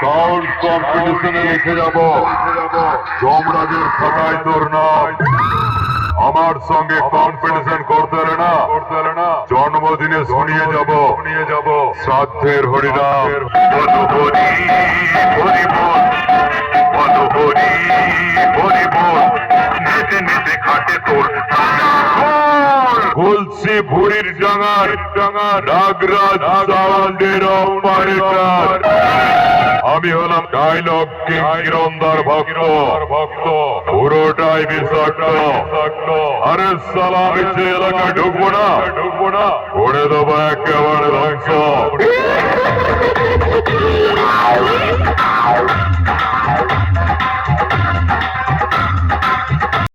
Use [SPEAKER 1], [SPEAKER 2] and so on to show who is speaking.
[SPEAKER 1] Sound কম্পিটিশনে লিখে যাব। যমরাজের খাতায় তোর নাম। আমার সঙ্গে কম্পিটিশন করতে হলে না, জন্মদিনে শুনিয়ে যাব। শুনিয়ে যাব শ্রাদ্ধের হরিনাম। মধুবরী হরিবল মধুবরী হরিবল নেচে নেচে খাটে তোর খুলছি ভুড়ির ডাঙার ডাঙার নাগরাজ সাউন্ডের অপারেটর। আমি হলাম ডাইলগ কিরন্দার ভক্ত ভক্ত। পুরোটাই বিষাক্ত। আরে সালাম এলাকায় ঢুকবো না? ঢুকবো না। করে দেবো একেবারে ধ্বংস।